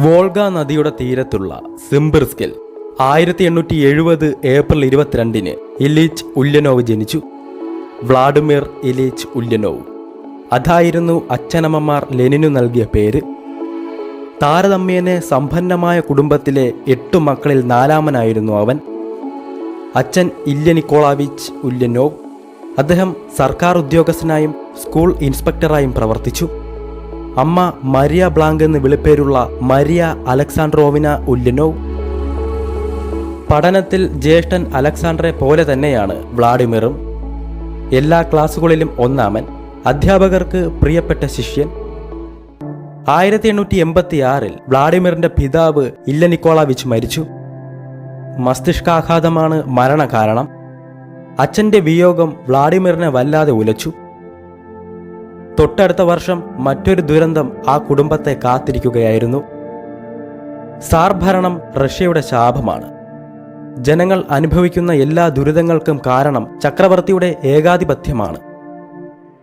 Volga നദിയുടെ തീരത്തുള്ള സിംബിർസ്കിൽ ആയിരത്തി എണ്ണൂറ്റി എഴുപത് ഏപ്രിൽ ഇരുപത്തിരണ്ടിന് ഇലീച്ച് ഉല്യനോവ് ജനിച്ചു. Vladimir Ilyich Ulyanov. അതായിരുന്നു അച്ഛനമ്മമാർ ലെനിനു നൽകിയ പേര്. താരതമ്യേനെ സമ്പന്നമായ കുടുംബത്തിലെ എട്ടു മക്കളിൽ നാലാമനായിരുന്നു അവൻ. അച്ഛൻ ഇല്യ നിക്കോളാവിച്ച് ഉല്യനോവ്. അദ്ദേഹം സർക്കാർ ഉദ്യോഗസ്ഥനായും സ്കൂൾ ഇൻസ്പെക്ടറായും പ്രവർത്തിച്ചു. അമ്മ മരിയ ബ്ലാങ്ക് എന്ന് വിളിപ്പേരുള്ള മരിയ അലക്സാണ്ട്രോവിന ഉല്യനോവ് പഠനത്തിൽ ജ്യേഷ്ഠൻ അലക്സാണ്ടറെ പോലെ തന്നെയാണ് വ്ളാഡിമിറും. എല്ലാ ക്ലാസ്സുകളിലും ഒന്നാമൻ അധ്യാപകർക്ക് പ്രിയപ്പെട്ട ശിഷ്യൻ. ആയിരത്തി എണ്ണൂറ്റി എൺപത്തി ആറിൽ വ്ളാഡിമിറിന്റെ പിതാവ് ഇല്ല നിക്കോളാവിച്ച് മരിച്ചു. മസ്തിഷ്കാഘാതമാണ് മരണകാരണം. അച്ഛന്റെ വിയോഗം വ്ളാഡിമിറിനെ വല്ലാതെ ഉലച്ചു. തൊട്ടടുത്ത വർഷം മറ്റൊരു ദുരന്തം ആ കുടുംബത്തെ കാത്തിരിക്കുകയായിരുന്നു. സാർ ഭരണം റഷ്യയുടെ ശാപമാണ്. ജനങ്ങൾ അനുഭവിക്കുന്ന എല്ലാ ദുരിതങ്ങൾക്കും കാരണം ചക്രവർത്തിയുടെ ഏകാധിപത്യമാണ്.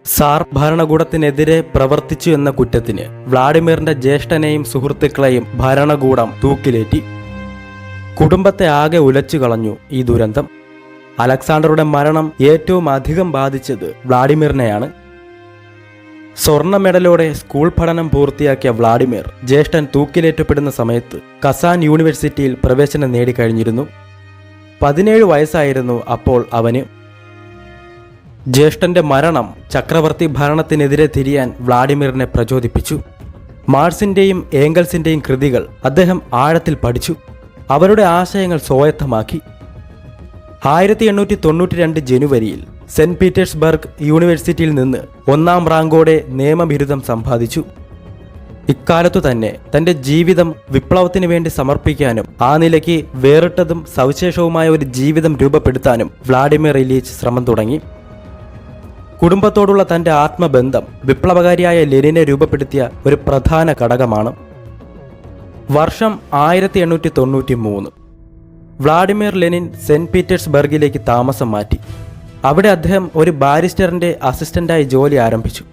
സാർ ഭരണകൂടത്തിനെതിരെ പ്രവർത്തിച്ചു എന്ന കുറ്റത്തിന് വ്ളാഡിമിറിന്റെ ജ്യേഷ്ഠനെയും സുഹൃത്തുക്കളെയും ഭരണകൂടം തൂക്കിലേറ്റി. കുടുംബത്തെ ആകെ ഉലച്ചു കളഞ്ഞു ഈ ദുരന്തം. അലക്സാണ്ടറുടെ മരണം ഏറ്റവും അധികം ബാധിച്ചത് വ്ളാഡിമിറിനെയാണ്. സ്വർണ മെഡലോടെ സ്കൂൾ പഠനം പൂർത്തിയാക്കിയ വ്ളാഡിമിർ ജ്യേഷ്ഠൻ തൂക്കിലേറ്റപ്പെടുന്ന സമയത്ത് കസാൻ യൂണിവേഴ്സിറ്റിയിൽ പ്രവേശനം നേടിക്കഴിഞ്ഞിരുന്നു. പതിനേഴ് വയസ്സായിരുന്നു അപ്പോൾ അവന്. ജ്യേഷ്ഠന്റെ മരണം ചക്രവർത്തി ഭരണത്തിനെതിരെ തിരിയാൻ വ്ളാഡിമിറിനെ പ്രചോദിപ്പിച്ചു. മാർസിന്റെയും ഏംഗൽസിന്റെയും കൃതികൾ അദ്ദേഹം ആഴത്തിൽ പഠിച്ചു. അവരുടെ ആശയങ്ങൾ സ്വായത്തമാക്കി. ആയിരത്തി എണ്ണൂറ്റി തൊണ്ണൂറ്റി രണ്ട് ജനുവരിയിൽ സെന്റ് പീറ്റേഴ്സ്ബർഗ് യൂണിവേഴ്സിറ്റിയിൽ നിന്ന് ഒന്നാം റാങ്കോടെ നിയമബിരുദം സമ്പാദിച്ചു. ഇക്കാലത്തു തന്നെ തന്റെ ജീവിതം വിപ്ലവത്തിനു വേണ്ടി സമർപ്പിക്കാനും ആ നിലയ്ക്ക് വേറിട്ടതും സവിശേഷവുമായ ഒരു ജീവിതം രൂപപ്പെടുത്താനും വ്ളാഡിമിർ ഇലീച്ച് ശ്രമം തുടങ്ങി. കുടുംബത്തോടുള്ള തന്റെ ആത്മബന്ധം വിപ്ലവകാരിയായ ലെനിനെ രൂപപ്പെടുത്തിയ ഒരു പ്രധാന ഘടകമാണ്. വർഷം ആയിരത്തി എണ്ണൂറ്റി തൊണ്ണൂറ്റി മൂന്ന് വ്ളാഡിമിർ ലെനിൻ സെന്റ് പീറ്റേഴ്സ്ബർഗിലേക്ക് താമസം മാറ്റി. അവിടെ അദ്ദേഹം ഒരു ബാരിസ്റ്ററിന്റെ അസിസ്റ്റന്റായി ജോലി ആരംഭിച്ചു.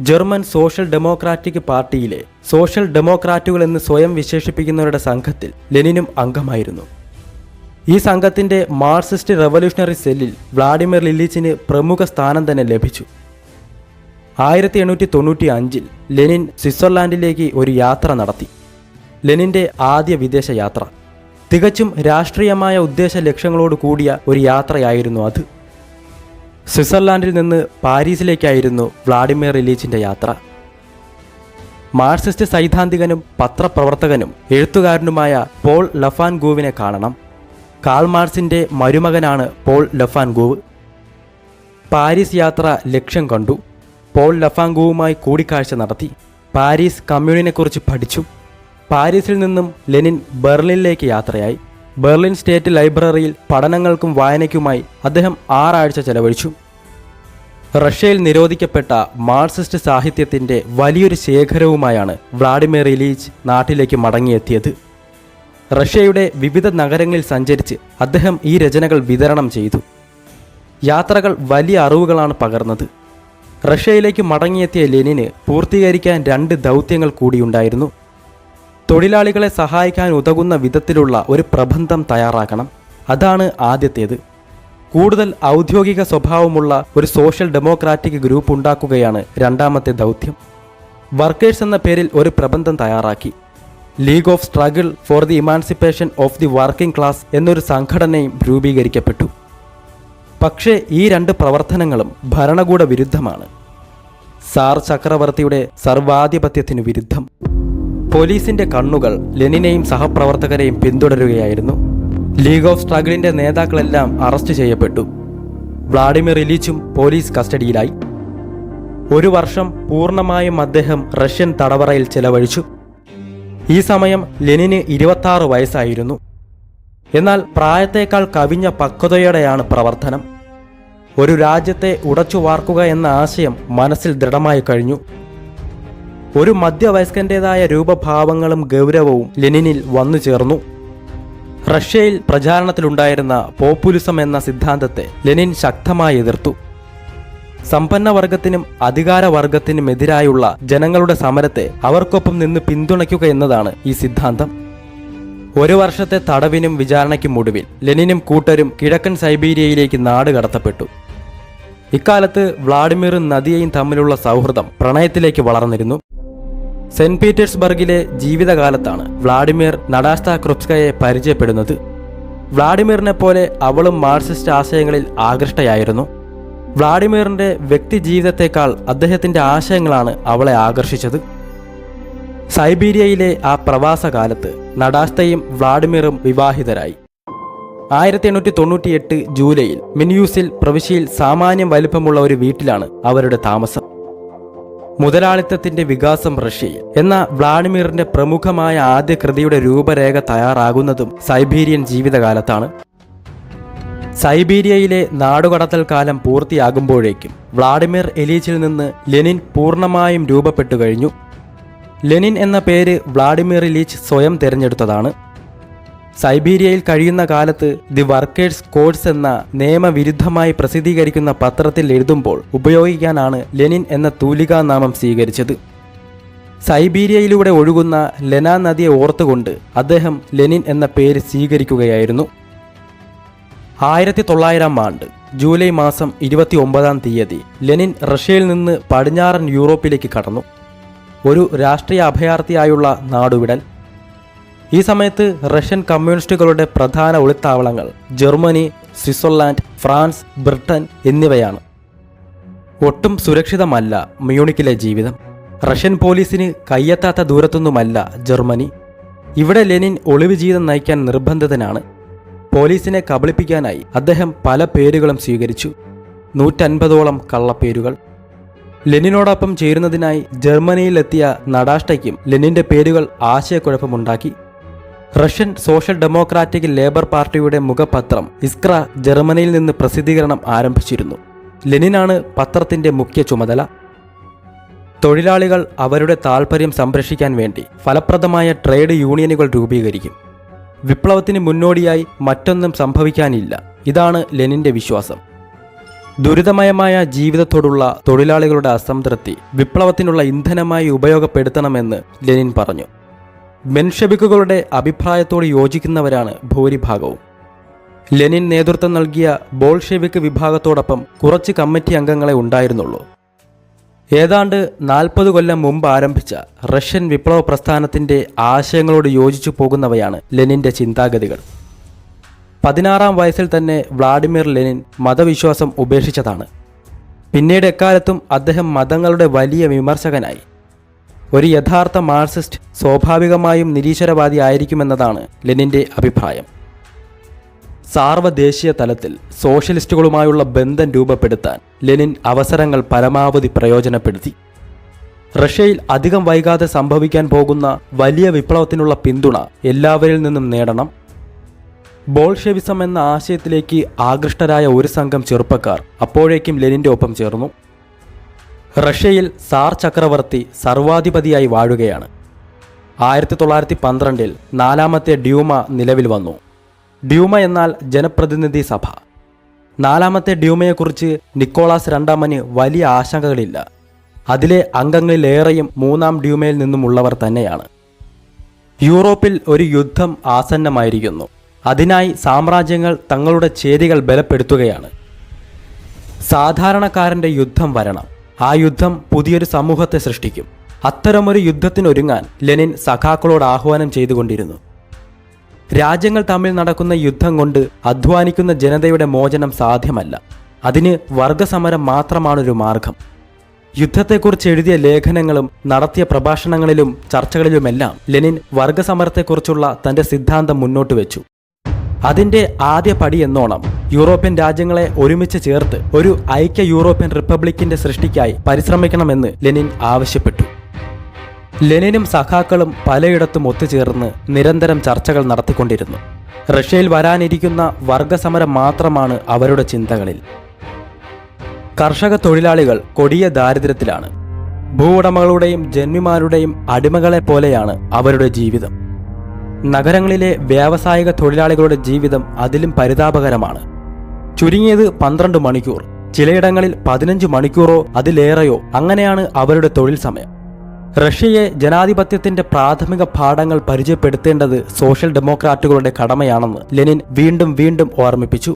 ജർമ്മൻ സോഷ്യൽ ഡെമോക്രാറ്റിക് പാർട്ടിയിലെ സോഷ്യൽ ഡെമോക്രാറ്റുകൾ എന്ന് സ്വയം വിശേഷിപ്പിക്കുന്നവരുടെ സംഘത്തിൽ ലെനിനും അംഗമായിരുന്നു. ഈ സംഘത്തിന്റെ മാർക്സിസ്റ്റ് റവല്യൂഷണറി സെല്ലിൽ വ്ളാഡിമിർ ലില്ലിച്ചിന് പ്രമുഖ സ്ഥാനം തന്നെ ലഭിച്ചു. ആയിരത്തി എണ്ണൂറ്റി തൊണ്ണൂറ്റി അഞ്ചിൽ ലെനിൻ സ്വിറ്റ്സർലാൻഡിലേക്ക് ഒരു യാത്ര നടത്തി. ലെനിന്റെ ആദ്യ വിദേശ യാത്ര തികച്ചും രാഷ്ട്രീയമായ ഉദ്ദേശ ലക്ഷ്യങ്ങളോട് കൂടിയ ഒരു യാത്രയായിരുന്നു അത്. സ്വിറ്റ്സർലാൻഡിൽ നിന്ന് പാരീസിലേക്കായിരുന്നു വ്ളാഡിമിർ റിലീച്ചിന്റെ യാത്ര. മാർക്സിസ്റ്റ് സൈദ്ധാന്തികനും പത്രപ്രവർത്തകനും എഴുത്തുകാരനുമായ പോൾ ലഫാൻ ഗൂവിനെ കാണണം. കാൾ മാർസിന്റെ മരുമകനാണ് പോൾ ലഫാൻ ഗൂവ് പാരീസ് യാത്ര ലക്ഷ്യം കണ്ടു. പോൾ ലഫാങ്കുവുമായി കൂടിക്കാഴ്ച നടത്തി. പാരീസ് കമ്മ്യൂണിനെക്കുറിച്ച് പഠിച്ചു. പാരീസിൽ നിന്നും ലെനിൻ ബെർലിനിലേക്ക് യാത്രയായി. ബെർലിൻ സ്റ്റേറ്റ് ലൈബ്രറിയിൽ പഠനങ്ങൾക്കും വായനയ്ക്കുമായി അദ്ദേഹം ആറാഴ്ച ചെലവഴിച്ചു. റഷ്യയിൽ നിരോധിക്കപ്പെട്ട മാർക്സിസ്റ്റ് സാഹിത്യത്തിന്റെ വലിയൊരു ശേഖരവുമായാണ് വ്ളാഡിമിർ ഇലീച്ച് നാട്ടിലേക്ക് മടങ്ങിയെത്തിയത്. റഷ്യയുടെ വിവിധ നഗരങ്ങളിൽ സഞ്ചരിച്ച് അദ്ദേഹം ഈ രചനകൾ വിതരണം ചെയ്തു. യാത്രകൾ വലിയ അറിവുകളാണ് പകർന്നത്. റഷ്യയിലേക്ക് മടങ്ങിയെത്തിയ ലെനിന് പൂർത്തീകരിക്കാൻ രണ്ട് ദൗത്യങ്ങൾ കൂടിയുണ്ടായിരുന്നു. തൊഴിലാളികളെ സഹായിക്കാൻ ഉതകുന്ന വിധത്തിലുള്ള ഒരു പ്രബന്ധം തയ്യാറാക്കണം. അതാണ് ആദ്യത്തേത്. കൂടുതൽ ഔദ്യോഗിക സ്വഭാവമുള്ള ഒരു സോഷ്യൽ ഡെമോക്രാറ്റിക് ഗ്രൂപ്പ് ഉണ്ടാക്കുകയാണ് രണ്ടാമത്തെ ദൗത്യം. വർക്കേഴ്സ് എന്ന പേരിൽ ഒരു പ്രബന്ധം തയ്യാറാക്കി. League of struggle for the emancipation of the working class എന്നൊരു സംഘടനയും രൂപീകരിക്കപ്പെട്ടു. പക്ഷേ ഈ രണ്ട് പ്രവർത്തനങ്ങളും ഭരണകൂട വിരുദ്ധമാണ്. സാർ ചക്രവർത്തിയുടെ സർവാധിപത്യത്തിനു വിരുദ്ധം. പോലീസിന്റെ കണ്ണുകൾ ലെനിനെയും സഹപ്രവർത്തകരെയും പിന്തുടരുകയായിരുന്നു. ലീഗ് ഓഫ് സ്ട്രഗിളിന്റെ നേതാക്കളെല്ലാം അറസ്റ്റ് ചെയ്യപ്പെട്ടു. വ്ളാഡിമിർ ഇലീച്ചും പോലീസ് കസ്റ്റഡിയിലായി. ഒരു വർഷം പൂർണമായും അദ്ദേഹം റഷ്യൻ തടവറയിൽ ചെലവഴിച്ചു. ഈ സമയം ലെനിന് ഇരുപത്തി വയസ്സായിരുന്നു. എന്നാൽ പ്രായത്തേക്കാൾ കവിഞ്ഞ പക്വതയോടെയാണ് പ്രവർത്തനം. ഒരു രാജ്യത്തെ ഉടച്ചു വാർക്കുക എന്ന ആശയം മനസ്സിൽ ദൃഢമായി കഴിഞ്ഞു. ഒരു മധ്യവയസ്കന്റേതായ രൂപഭാവങ്ങളും ഗൗരവവും ലെനിനിൽ വന്നു ചേർന്നു. റഷ്യയിൽ പ്രചാരണത്തിലുണ്ടായിരുന്ന പോപ്പുലിസം എന്ന സിദ്ധാന്തത്തെ ലെനിൻ ശക്തമായി എതിർത്തു. സമ്പന്ന വർഗത്തിനും അധികാര വർഗത്തിനും എതിരായുള്ള ജനങ്ങളുടെ സമരത്തെ അവർക്കൊപ്പം നിന്ന് പിന്തുണയ്ക്കുക എന്നതാണ് ഈ സിദ്ധാന്തം. ഒരു വർഷത്തെ തടവിനും വിചാരണയ്ക്കും ഒടുവിൽ ലെനിനും കൂട്ടരും കിഴക്കൻ സൈബീരിയയിലേക്ക് നാട് കടത്തപ്പെട്ടു. ഇക്കാലത്ത് വ്ളാഡിമിറും നദിയയും തമ്മിലുള്ള സൗഹൃദം പ്രണയത്തിലേക്ക് വളർന്നിരുന്നു. സെന്റ് പീറ്റേഴ്സ്ബർഗിലെ ജീവിതകാലത്താണ് വ്ളാഡിമിർ നടാസ്ത ക്രുപ്സ്കയെ പരിചയപ്പെടുന്നത്. വ്ളാഡിമിറിനെ പോലെ അവളും മാർക്സിസ്റ്റ് ആശയങ്ങളിൽ ആകൃഷ്ടയായിരുന്നു. വ്ളാഡിമിറിന്റെ വ്യക്തി ജീവിതത്തെക്കാൾ അദ്ദേഹത്തിന്റെ ആശയങ്ങളാണ് അവളെ ആകർഷിച്ചത്. സൈബീരിയയിലെ ആ പ്രവാസകാലത്ത് നടാസ്തയും വ്ളാഡിമിറും വിവാഹിതരായി. ആയിരത്തി എണ്ണൂറ്റി തൊണ്ണൂറ്റിയെട്ട് ജൂലൈയിൽ മിനിയൂസിൽ പ്രവിശ്യയിൽ സാമാന്യം വലിപ്പമുള്ള ഒരു വീട്ടിലാണ് അവരുടെ താമസം. മുതലാളിത്തത്തിന്റെ വികാസം റഷ്യയിൽ. എന്ന വ്ളാഡിമിറിന്റെ പ്രമുഖമായ ആദ്യ കൃതിയുടെ രൂപരേഖ തയ്യാറാകുന്നതും സൈബീരിയൻ ജീവിതകാലത്താണ്. സൈബീരിയയിലെ നാടുകടത്തൽ കാലം പൂർത്തിയാകുമ്പോഴേക്കും വ്ളാഡിമിർ എലീച്ചിൽ നിന്ന് ലെനിൻ പൂർണമായും രൂപപ്പെട്ടു കഴിഞ്ഞു. ലെനിൻ എന്ന പേര് വ്ളാഡിമിർ ഇലീച്ച് സ്വയം തിരഞ്ഞെടുത്തതാണ്. സൈബീരിയയിൽ കഴിയുന്ന കാലത്ത് ദി വർക്കേഴ്സ് കോഴ്സ് എന്ന നിയമവിരുദ്ധമായി പ്രസിദ്ധീകരിക്കുന്ന പത്രത്തിൽ എഴുതുമ്പോൾ ഉപയോഗിക്കാനാണ് ലെനിൻ എന്ന തൂലികാ നാമം സ്വീകരിച്ചത്. സൈബീരിയയിലൂടെ ഒഴുകുന്ന ലെനാ നദിയെ ഓർത്തുകൊണ്ട് അദ്ദേഹം ലെനിൻ എന്ന പേര് സ്വീകരിക്കുകയായിരുന്നു. ആയിരത്തി തൊള്ളായിരം ആണ്ട് ജൂലൈ മാസം ഇരുപത്തി ഒമ്പതാം തീയതി ലെനിൻ റഷ്യയിൽ നിന്ന് പടിഞ്ഞാറൻ യൂറോപ്പിലേക്ക് കടന്നു. ഒരു രാഷ്ട്രീയ അഭയാർത്ഥിയായുള്ള നാടുവിടൽ. ഈ സമയത്ത് റഷ്യൻ കമ്മ്യൂണിസ്റ്റുകളുടെ പ്രധാന ഒളിത്താവളങ്ങൾ ജർമ്മനി സ്വിറ്റ്സർലാൻഡ് ഫ്രാൻസ് ബ്രിട്ടൻ എന്നിവയാണ്. ഒട്ടും സുരക്ഷിതമല്ല മ്യൂണിക്കിലെ ജീവിതം. റഷ്യൻ പോലീസിന് കയ്യെത്താത്ത ദൂരത്തൊന്നുമല്ല ജർമ്മനി. ഇവിടെ ലെനിൻ ഒളിവ് ജീവിതം നയിക്കാൻ നിർബന്ധിതനാണ്. പോലീസിനെ കബളിപ്പിക്കാനായി അദ്ദേഹം പല പേരുകളും സ്വീകരിച്ചു. നൂറ്റൻപതോളം കള്ളപ്പേരുകൾ. ലെനിനോടൊപ്പം ചേരുന്നതിനായി ജർമ്മനിയിലെത്തിയ നടാഷ്ടയ്ക്കും ലെനിന്റെ പേരുകൾ ആശയക്കുഴപ്പമുണ്ടാക്കി. റഷ്യൻ സോഷ്യൽ ഡെമോക്രാറ്റിക് ലേബർ പാർട്ടിയുടെ മുഖപത്രം ഇസ്ക്ര ജർമ്മനിയിൽ നിന്ന് പ്രസിദ്ധീകരണം ആരംഭിച്ചിരുന്നു. ലെനിനാണ് പത്രത്തിന്റെ മുഖ്യ ചുമതല. തൊഴിലാളികൾ അവരുടെ താൽപ്പര്യം സംരക്ഷിക്കാൻ വേണ്ടി ഫലപ്രദമായ ട്രേഡ് യൂണിയനുകൾ രൂപീകരിക്കും. വിപ്ലവത്തിന് മുന്നോടിയായി മറ്റൊന്നും സംഭവിക്കാനില്ല. ഇതാണ് ലെനിന്റെ വിശ്വാസം. ദുരിതമയമായ ജീവിതത്തോടുള്ള തൊഴിലാളികളുടെ അസംതൃപ്തി വിപ്ലവത്തിനുള്ള ഇന്ധനമായി ഉപയോഗപ്പെടുത്തണമെന്ന് ലെനിൻ പറഞ്ഞു. മെൻഷബിക്കുകളുടെ അഭിപ്രായത്തോട് യോജിക്കുന്നവരാണ് ഭൂരിഭാഗവും. ലെനിൻ നേതൃത്വം നൽകിയ ബോൾഷെവിക് വിഭാഗത്തോടൊപ്പം കുറച്ച് കമ്മിറ്റി അംഗങ്ങളെ ഉണ്ടായിരുന്നുള്ളൂ. ഏതാണ്ട് നാൽപ്പത് കൊല്ലം മുമ്പ് ആരംഭിച്ച റഷ്യൻ വിപ്ലവ പ്രസ്ഥാനത്തിന്റെ ആശയങ്ങളോട് യോജിച്ചു പോകുന്നവയാണ് ലെനിന്റെ ചിന്താഗതികൾ. പതിനാറാം വയസ്സിൽ തന്നെ വ്ളാഡിമിർ ലെനിൻ മതവിശ്വാസം ഉപേക്ഷിച്ചതാണ്. പിന്നീട് എക്കാലത്തും അദ്ദേഹം മതങ്ങളുടെ വലിയ വിമർശകനായി ഒരു യഥാർത്ഥ മാർസിസ്റ്റ് സ്വാഭാവികമായും നിരീശ്വരവാദി ആയിരിക്കുമെന്നതാണ് ലെനിന്റെ അഭിപ്രായം. സാർവദേശീയ തലത്തിൽ സോഷ്യലിസ്റ്റുകളുമായുള്ള ബന്ധം രൂപപ്പെടുത്താൻ ലെനിൻ അവസരങ്ങൾ പരമാവധി പ്രയോജനപ്പെടുത്തി. റഷ്യയിൽ അധികം വൈകാതെ സംഭവിക്കാൻ പോകുന്ന വലിയ വിപ്ലവത്തിനുള്ള പിന്തുണ എല്ലാവരിൽ നിന്നും നേടണം. ബോൾഷെവിസം എന്ന ആശയത്തിലേക്ക് ആകൃഷ്ടരായ ഒരു സംഘം ചെറുപ്പക്കാർ അപ്പോഴേക്കും ലെനിന്റെ ഒപ്പം ചേർന്നു. റഷ്യയിൽ സാർ ചക്രവർത്തി സർവാധിപതിയായി വാഴുകയാണ്. ആയിരത്തി തൊള്ളായിരത്തി പന്ത്രണ്ടിൽ നാലാമത്തെ ഡ്യൂമ നിലവിൽ വന്നു. ഡ്യൂമ എന്നാൽ ജനപ്രതിനിധി സഭ. നാലാമത്തെ ഡ്യൂമയെക്കുറിച്ച് നിക്കോളാസ് രണ്ടാമന് വലിയ ആശങ്കകളില്ല. അതിലെ അംഗങ്ങളിലേറെയും മൂന്നാം ഡ്യൂമയിൽ നിന്നുമുള്ളവർ തന്നെയാണ്. യൂറോപ്പിൽ ഒരു യുദ്ധം ആസന്നമായിരിക്കുന്നു. അതിനായി സാമ്രാജ്യങ്ങൾ തങ്ങളുടെ ചേരികൾ ബലപ്പെടുത്തുകയാണ്. സാധാരണക്കാരന്റെ യുദ്ധം വരണം. ആ യുദ്ധം പുതിയൊരു സമൂഹത്തെ സൃഷ്ടിക്കും. അത്തരമൊരു യുദ്ധത്തിനൊരുങ്ങാൻ ലെനിൻ സഖാക്കളോട് ആഹ്വാനം ചെയ്തുകൊണ്ടിരുന്നു. രാജ്യങ്ങൾ തമ്മിൽ നടക്കുന്ന യുദ്ധം കൊണ്ട് അധ്വാനിക്കുന്ന ജനതയുടെ മോചനം സാധ്യമല്ല. അതിന് വർഗസമരം മാത്രമാണൊരു മാർഗം. യുദ്ധത്തെക്കുറിച്ച് എഴുതിയ ലേഖനങ്ങളും നടത്തിയ പ്രഭാഷണങ്ങളിലും ചർച്ചകളിലുമെല്ലാം ലെനിൻ വർഗസമരത്തെക്കുറിച്ചുള്ള തന്റെ സിദ്ധാന്തം മുന്നോട്ട് വെച്ചു. അതിന്റെ ആദ്യ പടി എന്നോണം. യൂറോപ്യൻ രാജ്യങ്ങളെ ഒരുമിച്ച് ചേർത്ത് ഒരു ഐക്യ യൂറോപ്യൻ റിപ്പബ്ലിക്കിന്റെ സൃഷ്ടിക്കായി പരിശ്രമിക്കണമെന്ന് ലെനിൻ ആവശ്യപ്പെട്ടു. ലെനിനും സഖാക്കളും പലയിടത്തും ഒത്തുചേർന്ന് നിരന്തരം ചർച്ചകൾ നടത്തിക്കൊണ്ടിരുന്നു. റഷ്യയിൽ വരാനിരിക്കുന്ന വർഗസമരം മാത്രമാണ് അവരുടെ ചിന്തകളിൽ. കർഷക തൊഴിലാളികൾ കൊടിയ ദാരിദ്ര്യത്തിലാണ്. ഭൂവുടമകളുടെയും ജന്മിമാരുടെയും അടിമകളെ പോലെയാണ് അവരുടെ ജീവിതം. നഗരങ്ങളിലെ വ്യാവസായിക തൊഴിലാളികളുടെ ജീവിതം അതിലും പരിതാപകരമാണ്. ചുരുങ്ങിയത് പന്ത്രണ്ട് മണിക്കൂർ. ചിലയിടങ്ങളിൽ പതിനഞ്ച് മണിക്കൂറോ അതിലേറെയോ അങ്ങനെയാണ് അവരുടെ തൊഴിൽ സമയം. റഷ്യയെ ജനാധിപത്യത്തിന്റെ പ്രാഥമിക പാഠങ്ങൾ പരിചയപ്പെടുത്തേണ്ടത് സോഷ്യൽ ഡെമോക്രാറ്റുകളുടെ കടമയാണെന്ന് ലെനിൻ വീണ്ടും വീണ്ടും ഓർമ്മിപ്പിച്ചു.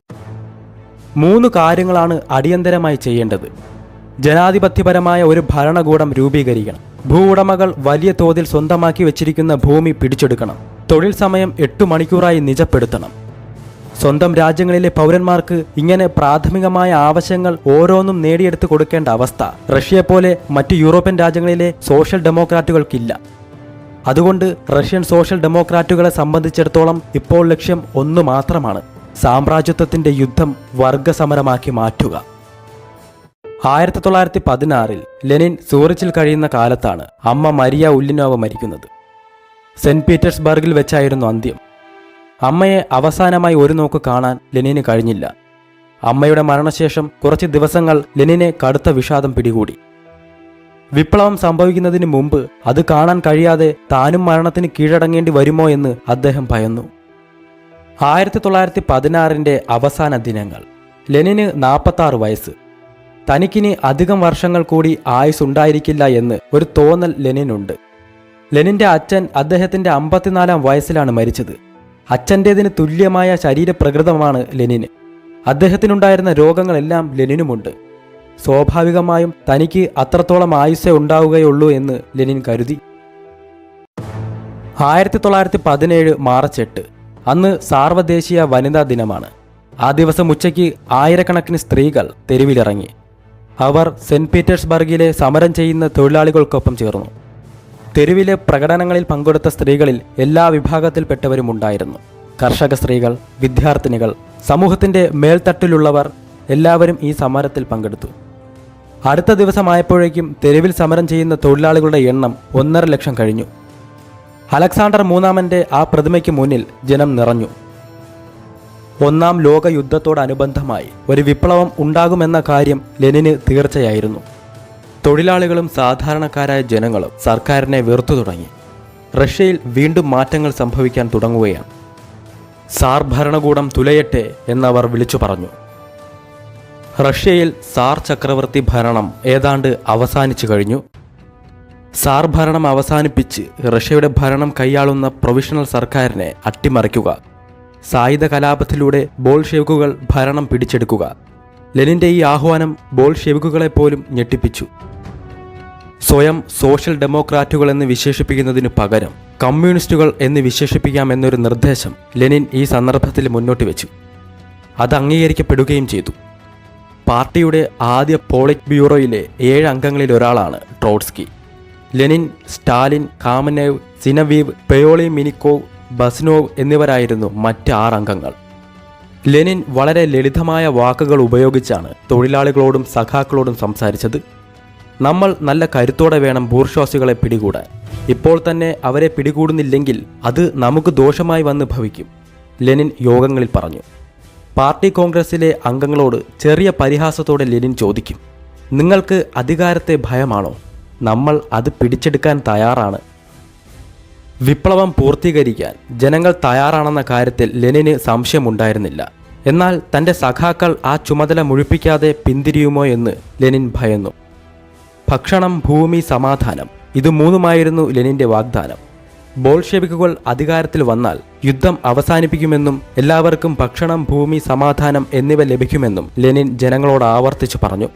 മൂന്ന് കാര്യങ്ങളാണ് അടിയന്തരമായി ചെയ്യേണ്ടത്. ജനാധിപത്യപരമായ ഒരു ഭരണകൂടം രൂപീകരിക്കണം. ഭൂ ഉടമകൾ വലിയ തോതിൽ സ്വന്തമാക്കി വെച്ചിരിക്കുന്ന ഭൂമി പിടിച്ചെടുക്കണം. തൊഴിൽ സമയം എട്ടു മണിക്കൂറായി നിജപ്പെടുത്തണം. സ്വന്തം രാജ്യങ്ങളിലെ പൗരന്മാർക്ക് ഇങ്ങനെ പ്രാഥമികമായ ആവശ്യങ്ങൾ ഓരോന്നും നേടിയെടുത്ത് കൊടുക്കേണ്ട അവസ്ഥ. റഷ്യയെ പോലെ മറ്റ് യൂറോപ്യൻ രാജ്യങ്ങളിലെ സോഷ്യൽ ഡെമോക്രാറ്റുകൾക്കില്ല. അതുകൊണ്ട് റഷ്യൻ സോഷ്യൽ ഡെമോക്രാറ്റുകളെ സംബന്ധിച്ചിടത്തോളം ഇപ്പോൾ ലക്ഷ്യം ഒന്നു മാത്രമാണ്. സാമ്രാജ്യത്വത്തിന്റെ യുദ്ധം വർഗസമരമാക്കി മാറ്റുക. ആയിരത്തി തൊള്ളായിരത്തി പതിനാറിൽ ലെനിൻ സൂറിച്ചിൽ കഴിയുന്ന കാലത്താണ് അമ്മ മരിയ ഉല്ലിനോവ മരിക്കുന്നത്. സെന്റ് പീറ്റേഴ്സ്ബർഗിൽ വെച്ചായിരുന്നു അന്ത്യം. അമ്മയെ അവസാനമായി ഒരു നോക്ക് കാണാൻ ലെനിന് കഴിഞ്ഞില്ല. അമ്മയുടെ മരണശേഷം കുറച്ച് ദിവസങ്ങൾ ലെനിനെ കടുത്ത വിഷാദം പിടികൂടി. വിപ്ലവം സംഭവിക്കുന്നതിന് മുമ്പ് അത് കാണാൻ കഴിയാതെ താനും മരണത്തിന് കീഴടങ്ങേണ്ടി വരുമോ എന്ന് അദ്ദേഹം ഭയന്നു. ആയിരത്തി തൊള്ളായിരത്തി പതിനാറിന്റെ അവസാന ദിനങ്ങൾ. ലെനിന് നാൽപ്പത്താറ് വയസ്സ്. തനിക്കിനി അധികം വർഷങ്ങൾ കൂടി ആയുസ് ഉണ്ടായിരിക്കില്ല എന്ന് ഒരു തോന്നൽ ലെനിനുണ്ട്. ലെനിന്റെ അച്ഛൻ അദ്ദേഹത്തിന്റെ അമ്പത്തിനാലാം വയസ്സിലാണ് മരിച്ചത്. അച്ഛന്റേതിന് തുല്യമായ ശരീരപ്രകൃതമാണ് ലെനിന്. അദ്ദേഹത്തിനുണ്ടായിരുന്ന രോഗങ്ങളെല്ലാം ലെനിനുമുണ്ട്. സ്വാഭാവികമായും തനിക്ക് അത്രത്തോളം ആയുസ്സേ ഉണ്ടാവുകയുള്ളൂ എന്ന് ലെനിൻ കരുതി. ആയിരത്തി തൊള്ളായിരത്തി പതിനേഴ് മാർച്ച് എട്ട്. അന്ന് സാർവദേശീയ വനിതാ ദിനമാണ്. ആ ദിവസം ഉച്ചയ്ക്ക് ആയിരക്കണക്കിന് സ്ത്രീകൾ തെരുവിലിറങ്ങി. അവർ സെന്റ് പീറ്റേഴ്സ്ബർഗിലെ സമരം ചെയ്യുന്ന തൊഴിലാളികൾക്കൊപ്പം ചേർന്നു. തെരുവിലെ പ്രകടനങ്ങളിൽ പങ്കെടുത്ത സ്ത്രീകളിൽ എല്ലാ വിഭാഗത്തിൽപ്പെട്ടവരും ഉണ്ടായിരുന്നു കർഷക സ്ത്രീകൾ വിദ്യാർത്ഥിനികൾ സമൂഹത്തിന്റെ മേൽത്തട്ടിലുള്ളവർ എല്ലാവരും ഈ സമരത്തിൽ പങ്കെടുത്തു. അടുത്ത ദിവസമായപ്പോഴേക്കും തെരുവിൽ സമരം ചെയ്യുന്ന തൊഴിലാളികളുടെ എണ്ണം ഒന്നര ലക്ഷം കഴിഞ്ഞു. അലക്സാണ്ടർ മൂന്നാമന്റെ ആ പ്രതിമയ്ക്ക് മുന്നിൽ ജനം നിറഞ്ഞു. ഒന്നാം ലോകയുദ്ധത്തോടനുബന്ധമായി ഒരു വിപ്ലവം ഉണ്ടാകുമെന്ന കാര്യം ലെനിന് തീർച്ചയായിരുന്നു. തൊഴിലാളികളും സാധാരണക്കാരായ ജനങ്ങളും സർക്കാരിനെ വെറുത്തു തുടങ്ങി. റഷ്യയിൽ വീണ്ടും മാറ്റങ്ങൾ സംഭവിക്കാൻ തുടങ്ങുകയാണ്. സാർ ഭരണകൂടം തുലയട്ടെ എന്നവർ വിളിച്ചു പറഞ്ഞു. റഷ്യയിൽ സാർ ചക്രവർത്തി ഭരണം ഏതാണ്ട് അവസാനിച്ചു കഴിഞ്ഞു. സാർ ഭരണം അവസാനിപ്പിച്ച് റഷ്യയുടെ ഭരണം കൈയാളുന്ന പ്രൊവിഷണൽ സർക്കാരിനെ അട്ടിമറിക്കുക. സായുധ കലാപത്തിലൂടെ ബോൾഷേവുകൾ ഭരണം പിടിച്ചെടുക്കുക. ലെനിന്റെ ഈ ആഹ്വാനം ബോൾഷെവിക്കുകളെ പോലും ഞെട്ടിപ്പിച്ചു. സ്വയം സോഷ്യൽ ഡെമോക്രാറ്റുകൾ എന്ന് വിശേഷിപ്പിക്കുന്നതിനു പകരം കമ്മ്യൂണിസ്റ്റുകൾ എന്ന് വിശേഷിപ്പിക്കാമെന്നൊരു നിർദ്ദേശം ലെനിൻ ഈ സന്ദർഭത്തിൽ മുന്നോട്ട് വെച്ചു. അത് അംഗീകരിക്കപ്പെടുകയും ചെയ്തു. പാർട്ടിയുടെ ആദ്യ പോളിറ്റ് ബ്യൂറോയിലെ ഏഴ് അംഗങ്ങളിൽ ഒരാളാണ് Trotsky. Lenin Stalin Kamenev Zinoviev പെയോളി മിനിക്കോവ് ബസ്നോവ് എന്നിവരായിരുന്നു മറ്റ് ആറ് അംഗങ്ങൾ. ലെനിൻ വളരെ ലളിതമായ വാക്കുകൾ ഉപയോഗിച്ചാണ് തൊഴിലാളികളോടും സഖാക്കളോടും സംസാരിച്ചത്. നമ്മൾ നല്ല കരുത്തോടെ വേണം ബൂർഷ്വാസികളെ പിടികൂടാൻ. ഇപ്പോൾ തന്നെ അവരെ പിടികൂടുന്നില്ലെങ്കിൽ അത് നമുക്ക് ദോഷമായി വന്ന് ഭവിക്കും ലെനിൻ യോഗങ്ങളിൽ പറഞ്ഞു. പാർട്ടി കോൺഗ്രസിലെ അംഗങ്ങളോട് ചെറിയ പരിഹാസത്തോടെ ലെനിൻ ചോദിക്കും നിങ്ങൾക്ക് അധികാരത്തെ ഭയമാണോ? നമ്മൾ അത് പിടിച്ചെടുക്കാൻ തയ്യാറാണ്. വിപ്ലവം പൂർത്തീകരിക്കാൻ ജനങ്ങൾ തയ്യാറാണെന്ന കാര്യത്തിൽ ലെനിന് സംശയമുണ്ടായിരുന്നില്ല. എന്നാൽ തന്റെ സഖാക്കൾ ആ ചുമതല മുഴിപ്പിക്കാതെ പിന്തിരിയുമോ എന്ന് ലെനിൻ ഭയന്നു. ഭക്ഷണം ഭൂമി സമാധാനം ഇത് മൂന്നുമായിരുന്നു ലെനിന്റെ വാഗ്ദാനം. ബോൾഷെവിക്കുകൾ അധികാരത്തിൽ വന്നാൽ യുദ്ധം അവസാനിപ്പിക്കുമെന്നും എല്ലാവർക്കും ഭക്ഷണം ഭൂമി സമാധാനം എന്നിവ ലഭിക്കുമെന്നും ലെനിൻ ജനങ്ങളോട് ആവർത്തിച്ചു പറഞ്ഞു.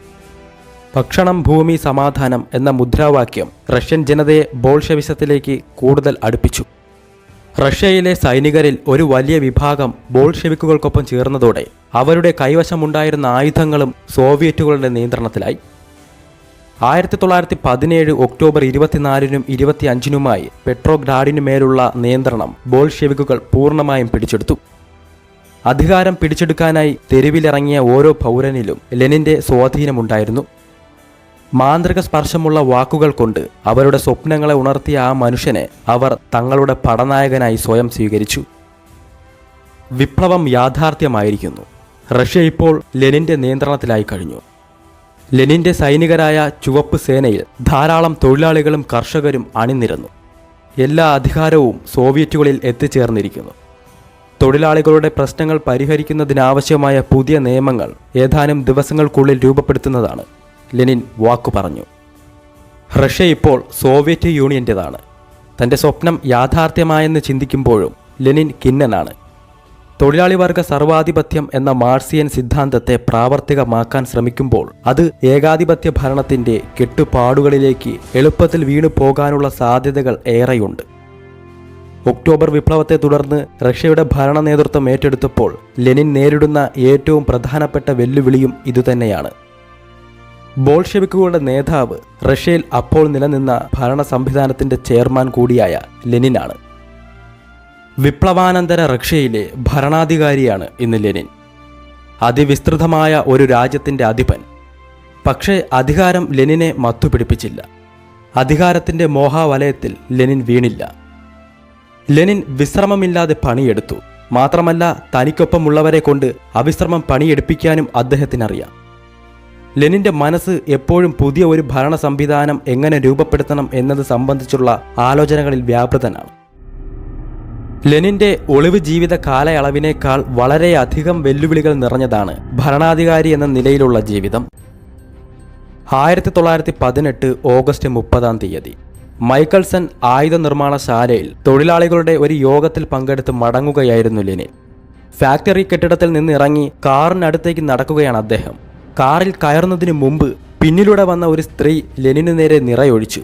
ഭക്ഷണം ഭൂമി സമാധാനം എന്ന മുദ്രാവാക്യം റഷ്യൻ ജനതയെ ബോൾഷെവിസത്തിലേക്ക് കൂടുതൽ അടുപ്പിച്ചു. റഷ്യയിലെ സൈനികരിൽ ഒരു വലിയ വിഭാഗം ബോൾഷെവിക്കുകൾക്കൊപ്പം ചേർന്നതോടെ അവരുടെ കൈവശമുണ്ടായിരുന്ന ആയുധങ്ങളും സോവിയറ്റുകളുടെ നിയന്ത്രണത്തിലായി. ആയിരത്തി തൊള്ളായിരത്തി പതിനേഴ് ഒക്ടോബർ ഇരുപത്തിനാലിനും ഇരുപത്തിയഞ്ചിനുമായി പെട്രോഗ്രാഡിനു മേലുള്ള നിയന്ത്രണം ബോൾഷെവിക്കുകൾ പൂർണമായും പിടിച്ചെടുത്തു. അധികാരം പിടിച്ചെടുക്കാനായി തെരുവിലിറങ്ങിയ ഓരോ പൗരനിലും ലെനിന്റെ സ്വാധീനമുണ്ടായിരുന്നു. മാന്ത്രിക സ്പർശമുള്ള വാക്കുകൾ കൊണ്ട് അവരുടെ സ്വപ്നങ്ങളെ ഉണർത്തിയ ആ മനുഷ്യനെ അവർ തങ്ങളുടെ പടനായകനായി സ്വയം സ്വീകരിച്ചു. വിപ്ലവം യാഥാർത്ഥ്യമായിരിക്കുന്നു. റഷ്യ ഇപ്പോൾ ലെനിന്റെ നിയന്ത്രണത്തിലായി കഴിഞ്ഞു. ലെനിന്റെ സൈനികരായ ചുവപ്പ് സേനയിൽ ധാരാളം തൊഴിലാളികളും കർഷകരും അണിനിരന്നു. എല്ലാ അധികാരവും സോവിയറ്റുകളിൽ എത്തിച്ചേർന്നിരിക്കുന്നു. തൊഴിലാളികളുടെ പ്രശ്നങ്ങൾ പരിഹരിക്കുന്നതിനാവശ്യമായ പുതിയ നിയമങ്ങൾ ഏതാനും ദിവസങ്ങൾക്കുള്ളിൽ രൂപപ്പെടുത്തുന്നതാണ്. ലെനിൻ വാക്കു പറഞ്ഞു. റഷ്യ ഇപ്പോൾ സോവിയറ്റ് യൂണിയന്റെതാണ്. തന്റെ സ്വപ്നം യാഥാർത്ഥ്യമായെന്ന് ചിന്തിക്കുമ്പോഴും ലെനിൻ കിന്നനാണ് തൊഴിലാളി വർഗ സർവാധിപത്യം എന്ന മാർസിയൻ സിദ്ധാന്തത്തെ പ്രാവർത്തികമാക്കാൻ ശ്രമിക്കുമ്പോൾ അത് ഏകാധിപത്യ ഭരണത്തിന്റെ കെട്ടുപാടുകളിലേക്ക് എളുപ്പത്തിൽ വീണു പോകാനുള്ള സാധ്യതകൾ ഏറെയുണ്ട്. ഒക്ടോബർ വിപ്ലവത്തെ തുടർന്ന് റഷ്യയുടെ ഭരണ നേതൃത്വം ഏറ്റെടുത്തപ്പോൾ ലെനിൻ നേരിടുന്ന ഏറ്റവും പ്രധാനപ്പെട്ട വെല്ലുവിളിയും ഇതുതന്നെയാണ്. ബോൾഷെവിക്കുകളുടെ നേതാവ് റഷ്യയിൽ അപ്പോൾ നിലനിന്ന ഭരണ സംവിധാനത്തിന്റെ ചെയർമാൻ കൂടിയായ ലെനിനാണ്. വിപ്ലവാനന്തര റഷ്യയിലെ ഭരണാധികാരിയാണ് ഇന്ന് ലെനിൻ. അതിവിസ്തൃതമായ ഒരു രാജ്യത്തിന്റെ അധിപൻ. പക്ഷേ അധികാരം ലെനിനെ മത്തുപിടിപ്പിച്ചില്ല. അധികാരത്തിന്റെ മോഹാവലയത്തിൽ ലെനിൻ വീണില്ല. ലെനിൻ വിശ്രമമില്ലാതെ പണിയെടുത്തു. മാത്രമല്ല തനിക്കൊപ്പമുള്ളവരെ കൊണ്ട് അവിശ്രമം പണിയെടുപ്പിക്കാനും അദ്ദേഹത്തിനറിയാം. ലെനിന്റെ മനസ്സ് എപ്പോഴും പുതിയ ഒരു ഭരണ സംവിധാനം എങ്ങനെ രൂപപ്പെടുത്തണം എന്നത് സംബന്ധിച്ചുള്ള ആലോചനകളിൽ വ്യാപൃതനാണ്. ലെനിന്റെ ഒളിവ് ജീവിത കാലയളവിനേക്കാൾ വളരെയധികം വെല്ലുവിളികൾ നിറഞ്ഞതാണ് ഭരണാധികാരി എന്ന നിലയിലുള്ള ജീവിതം. ആയിരത്തി തൊള്ളായിരത്തി പതിനെട്ട് ഓഗസ്റ്റ് മുപ്പതാം തീയതി മൈക്കൽസൺ ആയുധ നിർമ്മാണശാലയിൽ തൊഴിലാളികളുടെ ഒരു യോഗത്തിൽ പങ്കെടുത്ത് മടങ്ങുകയായിരുന്നു ലെനിൻ. ഫാക്ടറി കെട്ടിടത്തിൽ നിന്നിറങ്ങി കാറിനടുത്തേക്ക് നടക്കുകയാണ് അദ്ദേഹം. കാറിൽ കയറുന്നതിന് മുമ്പ് പിന്നിലൂടെ വന്ന ഒരു സ്ത്രീ ലെനിനു നേരെ നിറയൊഴിച്ചു.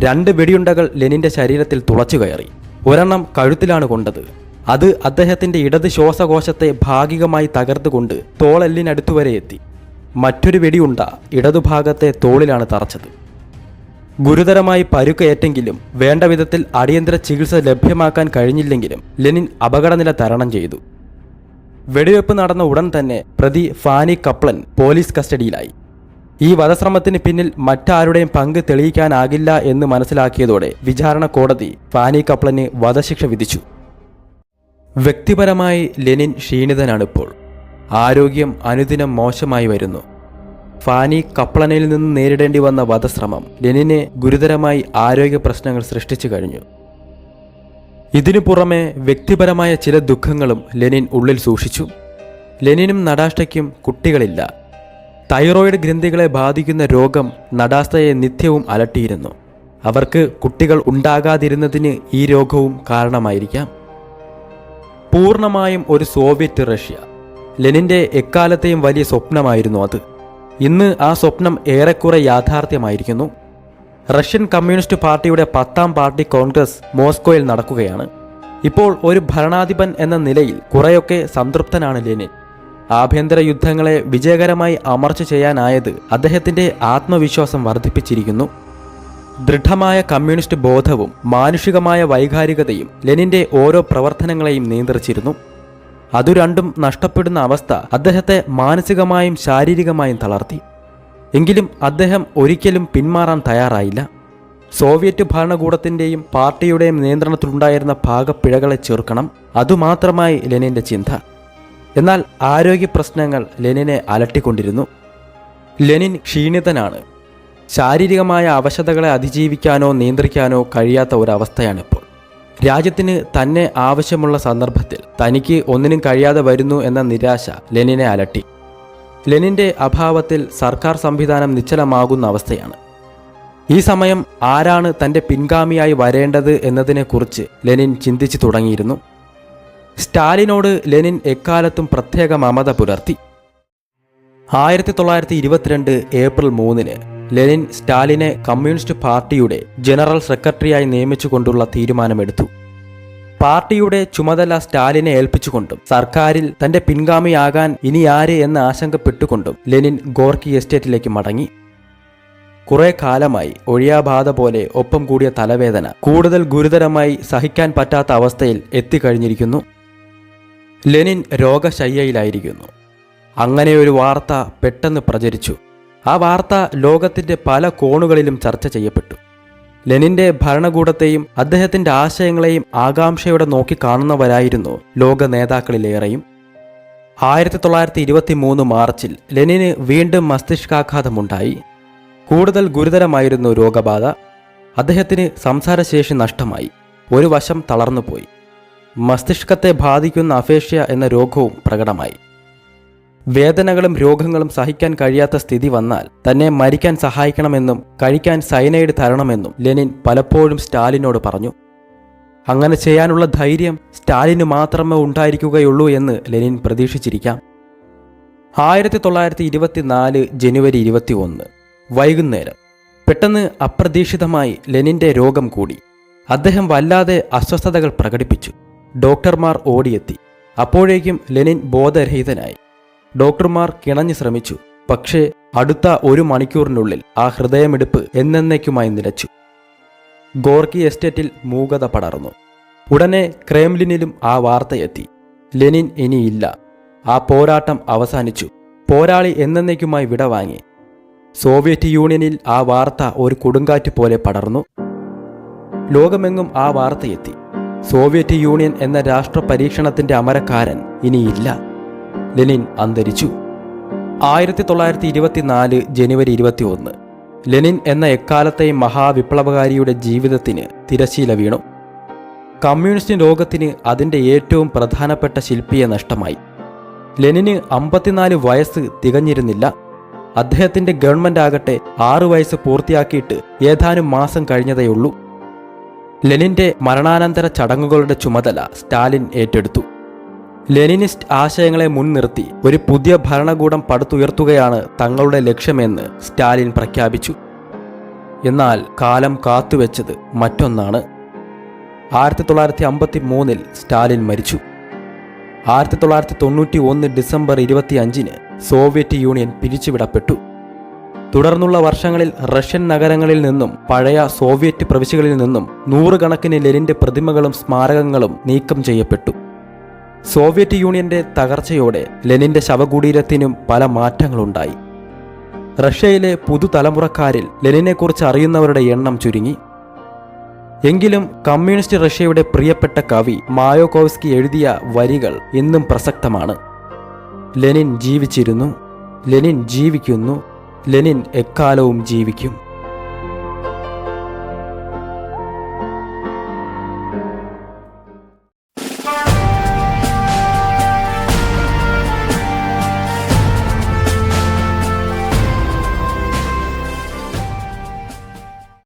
രണ്ട് വെടിയുണ്ടകൾ ലെനിന്റെ ശരീരത്തിൽ തുളച്ചു കയറി. ഒരെണ്ണം കഴുത്തിലാണ് കൊണ്ടത്. അത് അദ്ദേഹത്തിന്റെ ഇടത് ശ്വാസകോശത്തെ ഭാഗികമായി തകർത്തുകൊണ്ട് തോളെല്ലിനടുത്തു വരെ എത്തി. മറ്റൊരു വെടിയുണ്ട ഇടതുഭാഗത്തെ തോളിലാണ് തറച്ചത്. ഗുരുതരമായി പരുക്കേറ്റെങ്കിലും വേണ്ട വിധത്തിൽ അടിയന്തര ചികിത്സ ലഭ്യമാക്കാൻ കഴിഞ്ഞില്ലെങ്കിലും ലെനിൻ അപകടനില തരണം ചെയ്തു. വെടിവെപ്പ് നടന്ന ഉടൻ തന്നെ പ്രതി ഫാനി കപ്ലൻ പോലീസ് കസ്റ്റഡിയിലായി. ഈ വധശ്രമത്തിന് പിന്നിൽ മറ്റാരുടെയും പങ്ക് തെളിയിക്കാനാകില്ല എന്ന് മനസ്സിലാക്കിയതോടെ വിചാരണ കോടതി ഫാനി കപ്ലന് വധശിക്ഷ വിധിച്ചു. വ്യക്തിപരമായി ലെനിൻ ക്ഷീണിതനാണിപ്പോൾ. ആരോഗ്യം അനുദിനം മോശമായി വരുന്നു. ഫാനി കപ്ലനിൽ നിന്ന് നേരിടേണ്ടി വന്ന വധശ്രമം ലെനിനെ ഗുരുതരമായി ആരോഗ്യ പ്രശ്നങ്ങൾ സൃഷ്ടിച്ചു കഴിഞ്ഞു. ഇതിനു പുറമെ വ്യക്തിപരമായ ചില ദുഃഖങ്ങളും ലെനിൻ ഉള്ളിൽ സൂക്ഷിച്ചു. ലെനിനും നടാഷ്ടയ്ക്കും കുട്ടികളില്ല. തൈറോയിഡ് ഗ്രന്ഥികളെ ബാധിക്കുന്ന രോഗം നടാസ്തയെ നിത്യവും അലട്ടിയിരുന്നു. അവർക്ക് കുട്ടികൾ ഉണ്ടാകാതിരുന്നതിന് ഈ രോഗവും കാരണമായിരിക്കാം. പൂർണമായും ഒരു സോവിയറ്റ് റഷ്യ. ലെനിന്റെ എക്കാലത്തെയും വലിയ സ്വപ്നമായിരുന്നു അത്. ഇന്ന് ആ സ്വപ്നം ഏറെക്കുറെ യാഥാർത്ഥ്യമായിരിക്കുന്നു. റഷ്യൻ കമ്മ്യൂണിസ്റ്റ് പാർട്ടിയുടെ പത്താം പാർട്ടി കോൺഗ്രസ് മോസ്കോയിൽ നടക്കുകയാണ്. ഇപ്പോൾ ഒരു ഭരണാധിപൻ എന്ന നിലയിൽ കുറെയൊക്കെ സംതൃപ്തനാണ് ലെനിൻ. ആഭ്യന്തര യുദ്ധങ്ങളെ വിജയകരമായി അമർച്ച ചെയ്യാനായത് അദ്ദേഹത്തിന്റെ ആത്മവിശ്വാസം വർദ്ധിപ്പിച്ചിരിക്കുന്നു. ദൃഢമായ കമ്മ്യൂണിസ്റ്റ് ബോധവും മാനുഷികമായ വൈകാരികതയും ലെനിന്റെ ഓരോ പ്രവർത്തനങ്ങളെയും നിയന്ത്രിച്ചിരുന്നു. അതു രണ്ടും നഷ്ടപ്പെടുന്ന അവസ്ഥ അദ്ദേഹത്തെ മാനസികമായും ശാരീരികമായും തളർത്തി. എങ്കിലും അദ്ദേഹം ഒരിക്കലും പിന്മാറാൻ തയ്യാറായില്ല. സോവിയറ്റ് ഭരണകൂടത്തിന്റെയും പാർട്ടിയുടെയും നിയന്ത്രണത്തിലുണ്ടായിരുന്ന ഭാഗപ്പിഴകളെ ചെറുക്കണം അതുമാത്രമായി ലെനിന്റെ ചിന്ത. എന്നാൽ ആരോഗ്യ പ്രശ്നങ്ങൾ ലെനിനെ അലട്ടിക്കൊണ്ടിരുന്നു. ലെനിൻ ക്ഷീണിതനാണ്. ശാരീരികമായ അവശതകളെ അതിജീവിക്കാനോ നിയന്ത്രിക്കാനോ കഴിയാത്ത ഒരവസ്ഥയാണിപ്പോൾ. രാജ്യത്തിന് തന്നെ ആവശ്യമുള്ള സന്ദർഭത്തിൽ തനിക്ക് ഒന്നിനും കഴിയാതെ വരുന്നു എന്ന നിരാശ ലെനിനെ അലട്ടി. ലെനിന്റെ അഭാവത്തിൽ സർക്കാർ സംവിധാനം നിശ്ചലമാകുന്ന അവസ്ഥയാണ്. ഈ സമയം ആരാണ് തന്റെ പിൻഗാമിയായി വരേണ്ടത് എന്നതിനെക്കുറിച്ച് ലെനിൻ ചിന്തിച്ചു തുടങ്ങിയിരുന്നു. സ്റ്റാലിനോട് ലെനിൻ എക്കാലത്തും പ്രത്യേക മമത പുലർത്തി. ആയിരത്തി തൊള്ളായിരത്തി ഇരുപത്തിരണ്ട് ഏപ്രിൽ മൂന്നിന് ലെനിൻ സ്റ്റാലിനെ കമ്മ്യൂണിസ്റ്റ് പാർട്ടിയുടെ ജനറൽ സെക്രട്ടറിയായി നിയമിച്ചുകൊണ്ടുള്ള തീരുമാനമെടുത്തു. പാർട്ടിയുടെ ചുമതല സ്റ്റാലിനെ ഏൽപ്പിച്ചുകൊണ്ടും സർക്കാരിൽ തന്റെ പിൻഗാമിയാകാൻ ഇനി ആര് എന്ന് ആശങ്കപ്പെട്ടുകൊണ്ടും ലെനിൻ ഗോർക്കി എസ്റ്റേറ്റിലേക്ക് മടങ്ങി. കുറെ കാലമായി ഒഴിയാബാധ പോലെ ഒപ്പം കൂടിയ തലവേദന കൂടുതൽ ഗുരുതരമായി സഹിക്കാൻ പറ്റാത്ത അവസ്ഥയിൽ എത്തിക്കഴിഞ്ഞിരിക്കുന്നു. ലെനിൻ രോഗശയ്യയിലായിരിക്കുന്നു. അങ്ങനെ ഒരു വാർത്ത പെട്ടെന്ന് പ്രചരിച്ചു. ആ വാർത്ത ലോകത്തിന്റെ പല കോണുകളിലും ചർച്ച ചെയ്യപ്പെട്ടു. ലെനിന്റെ ഭരണകൂടത്തെയും അദ്ദേഹത്തിന്റെ ആശയങ്ങളെയും ആകാംക്ഷയോടെ നോക്കിക്കാണുന്നവരായിരുന്നു ലോക നേതാക്കളിലേറെയും. ആയിരത്തി തൊള്ളായിരത്തി ഇരുപത്തി മൂന്ന് മാർച്ചിൽ ലെനിന് വീണ്ടും മസ്തിഷ്കാഘാതമുണ്ടായി. കൂടുതൽ ഗുരുതരമായിരുന്നു രോഗബാധ. അദ്ദേഹത്തിന് സംസാരശേഷി നഷ്ടമായി. ഒരു വശം തളർന്നുപോയി. മസ്തിഷ്കത്തെ ബാധിക്കുന്ന അഫേഷ്യ എന്ന രോഗവും പ്രകടമായി. വേദനകളും രോഗങ്ങളും സഹിക്കാൻ കഴിയാത്ത സ്ഥിതി വന്നാൽ തന്നെ മരിക്കാൻ സഹായിക്കണമെന്നും കഴിക്കാൻ സൈനൈഡ് തരണമെന്നും ലെനിൻ പലപ്പോഴും സ്റ്റാലിനോട് പറഞ്ഞു. അങ്ങനെ ചെയ്യാനുള്ള ധൈര്യം സ്റ്റാലിന് മാത്രമേ ഉണ്ടായിരിക്കുകയുള്ളൂ എന്ന് ലെനിൻ പ്രതീക്ഷിച്ചിരിക്കാം. ആയിരത്തി തൊള്ളായിരത്തി ഇരുപത്തിനാല് ജനുവരി ഇരുപത്തി ഒന്ന് വൈകുന്നേരം. പെട്ടെന്ന് അപ്രതീക്ഷിതമായി ലെനിന്റെ രോഗം കൂടി. അദ്ദേഹം വല്ലാതെ അസ്വസ്ഥതകൾ പ്രകടിപ്പിച്ചു. ഡോക്ടർമാർ ഓടിയെത്തി. അപ്പോഴേക്കും ലെനിൻ ബോധരഹിതനായി. ഡോക്ടർമാർ കിണഞ്ഞു ശ്രമിച്ചു. പക്ഷേ അടുത്ത ഒരു മണിക്കൂറിനുള്ളിൽ ആ ഹൃദയമെടുപ്പ് എന്നേക്കുമായി നിലച്ചു. ഗോർക്കി എസ്റ്റേറ്റിൽ മൂകത പടർന്നു. ഉടനെ ക്രേംലിനിലും ആ വാർത്തയെത്തി. ലെനിൻ ഇനിയില്ല. ആ പോരാട്ടം അവസാനിച്ചു. പോരാളി എന്നേക്കുമായി വിടവാങ്ങി സോവിയറ്റ് യൂണിയനിൽ ആ വാർത്ത ഒരു കൊടുങ്കാറ്റ് പോലെ പടർന്നു. ലോകമെങ്ങും ആ വാർത്തയെത്തി. സോവിയറ്റ് യൂണിയൻ എന്ന രാഷ്ട്ര പരീക്ഷണത്തിന്റെ അമരക്കാരൻ ഇനിയില്ല. ലെനിൻ അന്തരിച്ചു. ആയിരത്തി തൊള്ളായിരത്തി ഇരുപത്തിനാല് ജനുവരി ഇരുപത്തി ഒന്ന് ലെനിൻ എന്ന എക്കാലത്തെയും മഹാവിപ്ലവകാരിയുടെ ജീവിതത്തിന് തിരശീല വീണു. കമ്മ്യൂണിസ്റ്റ് ലോകത്തിന് അതിന്റെ ഏറ്റവും പ്രധാനപ്പെട്ട ശില്പിയെ നഷ്ടമായി. ലെനിന് അമ്പത്തിനാല് വയസ്സ് തികഞ്ഞിരുന്നില്ല. അദ്ദേഹത്തിന്റെ ഗവൺമെന്റ് ആകട്ടെ ആറു വയസ്സ് പൂർത്തിയാക്കിയിട്ട് ഏതാനും മാസം കഴിഞ്ഞതേയുള്ളൂ. ലെനിന്റെ മരണാനന്തര ചടങ്ങുകളുടെ ചുമതല സ്റ്റാലിൻ ഏറ്റെടുത്തു. ലെനിനിസ്റ്റ് ആശയങ്ങളെ മുൻനിർത്തി ഒരു പുതിയ ഭരണകൂടം പടുത്തുയർത്തുകയാണ് തങ്ങളുടെ ലക്ഷ്യമെന്ന് സ്റ്റാലിൻ പ്രഖ്യാപിച്ചു. എന്നാൽ കാലം കാത്തുവെച്ചത് മറ്റൊന്നാണ്. ആയിരത്തി തൊള്ളായിരത്തി അമ്പത്തി മൂന്നിൽ സ്റ്റാലിൻ മരിച്ചു. ആയിരത്തി തൊള്ളായിരത്തി തൊണ്ണൂറ്റി ഒന്ന് ഡിസംബർ ഇരുപത്തി അഞ്ചിന് സോവിയറ്റ് യൂണിയൻ പിരിച്ചുവിടപ്പെട്ടു. തുടർന്നുള്ള വർഷങ്ങളിൽ റഷ്യൻ നഗരങ്ങളിൽ നിന്നും പഴയ സോവിയറ്റ് പ്രവിശ്യകളിൽ നിന്നും നൂറുകണക്കിന് ലെനിന്റെ പ്രതിമകളും സ്മാരകങ്ങളും നീക്കം ചെയ്യപ്പെട്ടു. സോവിയറ്റ് യൂണിയന്റെ തകർച്ചയോടെ ലെനിന്റെ ശവകുടീരത്തിനും പല മാറ്റങ്ങളുണ്ടായി. റഷ്യയിലെ പുതുതലമുറക്കാരിൽ ലെനിനെക്കുറിച്ച് അറിയുന്നവരുടെ എണ്ണം ചുരുങ്ങി. എങ്കിലും കമ്മ്യൂണിസ്റ്റ് റഷ്യയുടെ പ്രിയപ്പെട്ട കവി മായോകോവ്സ്കി എഴുതിയ വരികൾ ഇന്നും പ്രസക്തമാണ്. ലെനിൻ ജീവിച്ചിരുന്നു ലെനിൻ ജീവിക്കുന്നു ലെനിൻ എക്കാലവും ജീവിക്കും.